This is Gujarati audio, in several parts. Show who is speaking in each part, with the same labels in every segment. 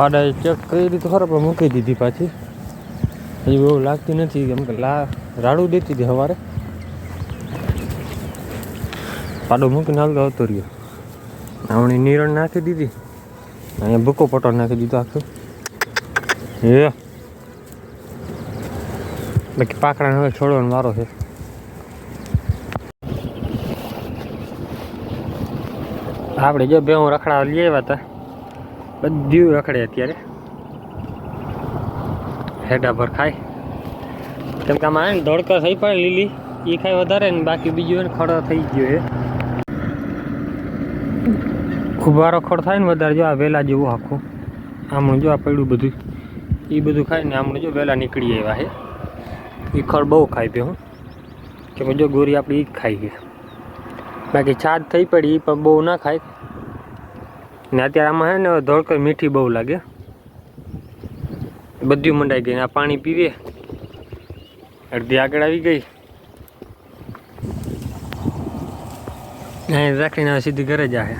Speaker 1: પાડાએ ચેક કરી દીધું ખરા, પણ મૂકી દીધી પાછી. હજી બહુ લાગતી નથી. કેમ કે લા, રાડું દેતી હતી સવારે. પાડો મૂકીને હાલતો આવતો રહ્યો. આવણી નીરણ નાખી દીધી. અહીંયા ભૂકો પટો નાખી દીધો આખું. એ બાકી પાકડાને હવે છોડવાનો વારો છે. આપણે જો બે હું રખડા લઈ આવ્યા હતા. બધું રખડે અત્યારે. હેડા પર ખાય. કેમ કે આમાં ધોળકર થઈ પડે લીલી એ ખાય વધારે ને બાકી બીજું ખડો થઈ ગયો છે ખુબારો ખડ થાય ને વધારે, જો આ વેલા જેવું આખું. આમણું જો આ પડ્યું બધું. એ બધું ખાય ને આમણું જો વહેલા નીકળી આવ્યા છે એ ખડ બહુ ખાઈ પી હું. કે જો ગોરી આપણી એ જ ખાઈ ગઈ. બાકી છાદ થઈ પડી એ પણ બહુ ના ખાય. ને અત્યારે આમાં હે ને ધોળકર મીઠી બહુ લાગે. બધું મંડાઈ ગઈ આ પાણી પીવે. અડધી આગળ આવી ગઈ. અહીં રાખીને હવે સીધી ઘરે જાય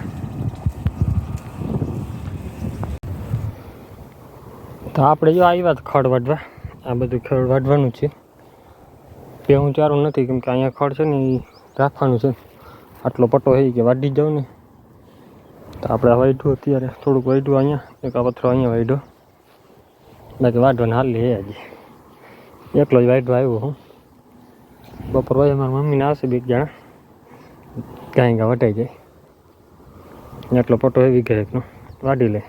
Speaker 1: તો આપણે જો આવી વાત ખડ વાઢવા. આ બધું ખડ વાઢવાનું છે. તે હું ચારું નથી કેમ કે અહીંયા ખડ છે ને એ રાખવાનું છે. આટલો પટ્ટો છે કે વાઢી જાઉં ને. તો આપણે વાઢ્યું અત્યારે થોડુંક વાઢ્યું અહીંયા, એક આ પથ્થરો અહીંયા વાઢ્યો બાકી વાઢવાનું હાલ લે હજી. એકલો જ વાઢવા આવ્યો હું. બપોર વાગે મારા મમ્મીને આવશે બે જણા. કાંઈ કાં વટાઈ જાય. એટલો પટ્ટો એવી ઘરેકનો વાઢી લે.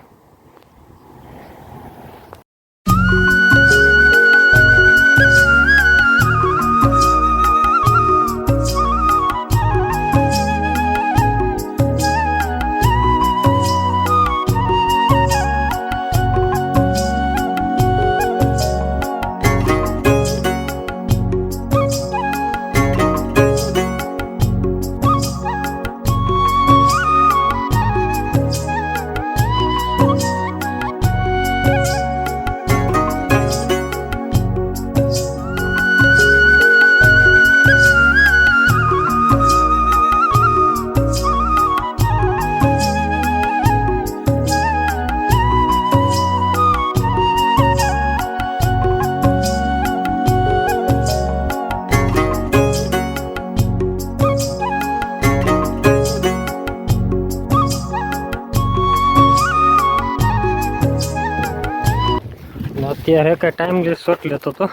Speaker 1: ને અત્યારે કઈ ટાઈમ શોટ લેતો તો.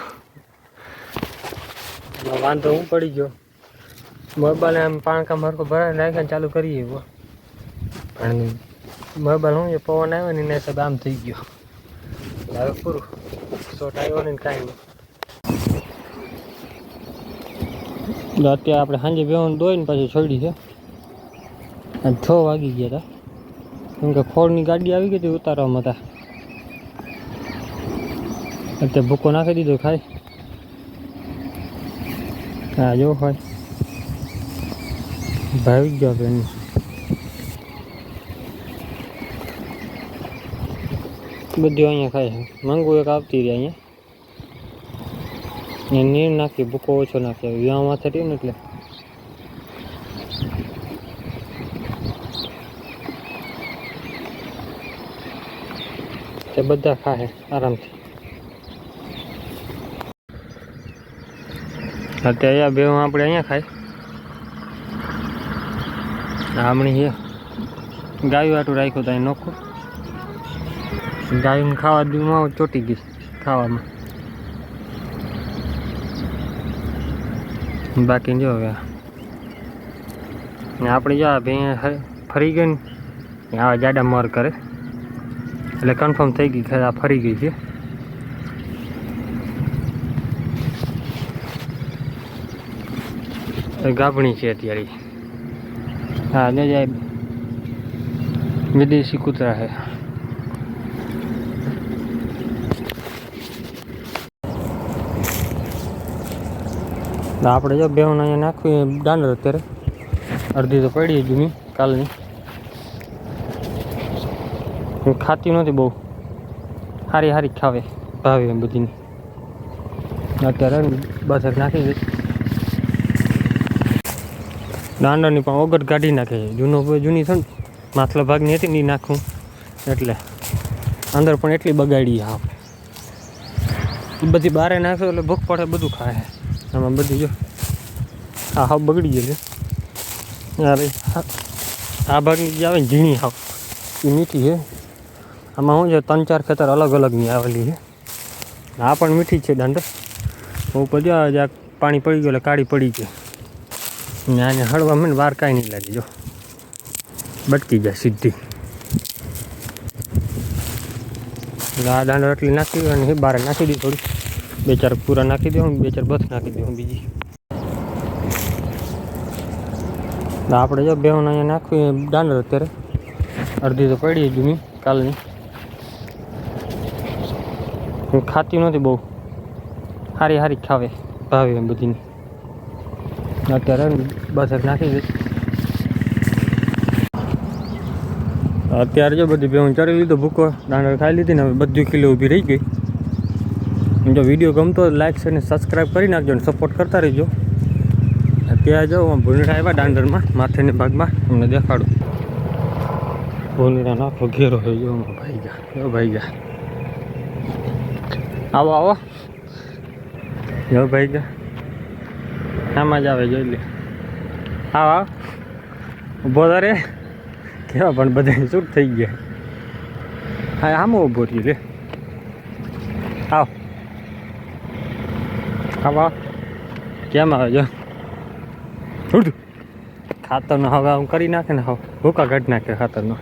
Speaker 1: વાંધો હું પડી ગયો. મોબાઈલ આમ પાણકા મારકો ભરાય નાખ્યા ચાલુ કરીએ એવો. પણ મોબાઈલ હું એ પવન આવ્યો ને એના આમ થઈ ગયો. હવે પૂરું. શોટ આવ્યો ને કાંઈ નહીં. અત્યારે આપણે સાંજે બેવાનું દોઈને પછી છોડી છે. અને છ વાગી ગયા હતા કેમ કે ખોળની ગાડી આવી ગઈ હતી ઉતારવામાં હતા અત્યારે ભૂકો નાખી દીધો ખાય હા, જો હોય ભાવી ગયો બેન બધું અહીંયા ખાય છે. મંગુ એક આવતી રહી અહીંયા. નીર નાખી, ભૂકો ઓછો નાખી વ્યાહ માથે રહ્યું ને એટલે. તે બધા ખાય આરામથી. અત્યારે આ બે આપણે અહીંયા ખાય આમણી છે ગાયું આટું રાખ્યું ત્યાં નોખું. ગાયું ખાવા દીમાં ચોટી ગઈ ખાવામાં. બાકી જો હવે. આપણે જો ભેં ફરી ગઈ ને, આવા જાડા મર કરે. એટલે કન્ફર્મ થઈ ગઈ આ ફરી ગઈ છે. ગાભણી છે અત્યારે. હા ને જાય. વિદેશી કૂતરા છે. આપણે જો બેહું અહીંયા નાખવી દાંડર અત્યારે. અડધી તો પડી જૂની કાલની. ખાતી નથી બહુ. સારી સારી ખાવે, ભાવે એમ બધીની. અત્યારે બસ નાખી દે દાંડાની પણ ઓગટ કાઢી નાખે. છે જૂનો જૂની છે માથલા ભાગની હતી ને નાખું. એટલે અંદર પણ એટલી બગાડી હા બધી બારે નાખો એટલે ભૂખ પડે, બધું ખાય. આમાં બધી જો, આ હાવ બગડી ગયેલી. અરે આ ભાગની જે આવે ને ઝીણી હાવ. એ મીઠી છે. આમાં શું છે, ત્રણ ચાર ખેતર અલગ અલગની આવેલી છે. આ પણ મીઠી છે દાંડર જો જ્યાં પાણી પડી ગયું એટલે કાળી પડી ગઈ. ને આને હળવા મને વાર કાંઈ નહીં લાગી, જો. બટકી જાય સીધી. આ દાંડો એટલી નાખી દો અને બારે નાખી દઉં થોડી. બે ચાર પૂરા નાખી દઉં બે ચાર બસ નાખી દઉં બીજી. આપણે જો બે અહીંયા નાખવી દાંડર અત્યારે. અડધી તો પડી જૂની કાલની. ખાતી નથી બહુ. સારી સારી ખાવે, ભાવે એમ બધીની. અત્યારે બસ એક નાખી દઈશ અત્યારે જો બધી ભેહું ચડી લીધો, ભૂકો દાંડર ખાઈ લીધી ને હવે બધું કિલો ઊભી રહી ગઈ. જો વીડિયો ગમતો લાઈક અને સબસ્ક્રાઈબ કરી નાખજો અને સપોર્ટ કરતા રહેજો. ત્યાં જાઉં હું ભૂંડરા આવ્યા દાંડરમાં માથેની ભાગમાં, તમને દેખાડું. ભૂંડરા નાખો ઘેરો હોય જો ભાઈ ગયા, જો ભાઈ ગયા. આવો આવો. જો ભાઈ ગયા. આમાં જ આવે, જોઈ લે. આવો ઊભો તો રે. કેવા પણ બધા શૂટ થઈ ગયા. હા, આમાં ઊભો રહ્યો આવ. આવો આવો. કેમ આવે, જો. ઉઠ. ખાતરનો હવે હું કરી નાખે ને હવે. ભૂકા કાઢી નાખે ખાતરનો